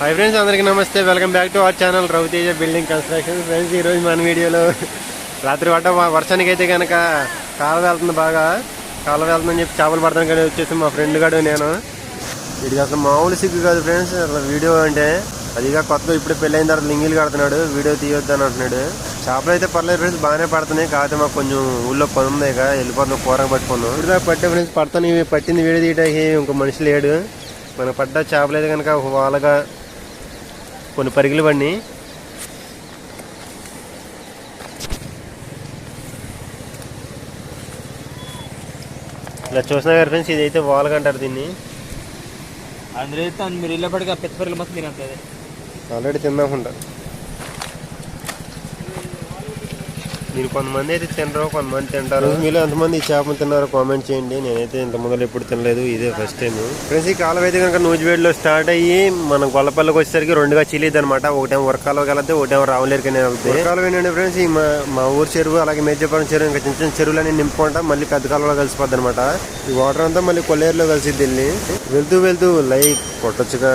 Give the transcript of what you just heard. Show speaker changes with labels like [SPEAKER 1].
[SPEAKER 1] Hi friends అందరికీ నమస్తే. Welcome back to our channel Raviteja building construction friends ఈరోజు మన వీడియోలో రాత్రి పడ్డ వర్షానికి అయితే కనుక కాలు వెళ్తుంది బాగా. కాలు వెళ్తుందని చెప్పి చేపలు పడతాను కానీ వచ్చేసి మా ఫ్రెండ్ గాడు నేను. వీడికి అసలు మామూలు సిగ్గు కాదు ఫ్రెండ్స్ అసలు వీడియో అంటే అదిగా కొత్తగా ఇప్పుడే పెళ్ళైన తర్వాత లింగిలు కడుతున్నాడు. వీడియో తీయొద్దని అని అంటున్నాడు. చేపలు అయితే పర్లేదు ఫ్రెండ్స్ బాగానే పడుతున్నాయి. కాకపోతే మాకు కొంచెం ఊళ్ళో పని ఉంది ఇక. వెళ్ళిపోతున్నాం కూర పట్టుకున్నాం. ఇప్పుడు దాకా పట్టే ఫ్రెండ్స్ పడతాను. ఇవి పట్టింది వీడియో తీయడానికి ఇంకో మనిషి లేడు. మనకు పడ్డ చేపలు అయితే కనుక వాళ్ళగా కొన్ని పరిగిలు పడినాయి ఇలా చూసినా గారు ఫ్రెండ్స్ ఇదైతే వాల్గా అంటారు దీన్ని.
[SPEAKER 2] అందులో మీరు ఇళ్ళపడిగా పెద్దపల్లి మొత్తం తినట్లేదు
[SPEAKER 1] ఆల్రెడీ తిన్నాకుండా మీరు కొంతమంది అయితే తినరు కొంతమంది తింటారు. మీలో ఎంతమంది ఈ చేపను తిన్నారో కామెంట్ చేయండి. నేనైతే ఇంత ముందర ఎప్పుడు తినలేదు ఇదే ఫస్ట్ టైం ఫ్రెండ్స్ ఈ కాలం అయితే కనుక నూజివేడిలో స్టార్ట్ అయ్యి మన గొల్లపల్లికి వచ్చేసరికి రెండుగా చీలిద్ది అనమాట ఒకటేమో ఉరకాలో కలితే ఒకటేమో రావులేరుకి ఉరకాలు ఏంటంటే ఫ్రెండ్స్ ఈ మా ఊరు చెరువు అలాగే మేజపురం చెరువు ఇంకా చిన్న చిన్న చెరువులన్నీ నింపుకుంటా మళ్ళీ పెద్ద కాలంలో కలిసిపోద్ది అనమాట ఈ వాటర్ అంతా మళ్ళీ కొల్లేరులో కలిసిద్ది వెళ్ళి. వెళ్తూ వెళ్తూ లైక్ కొట్టొచ్చుగా.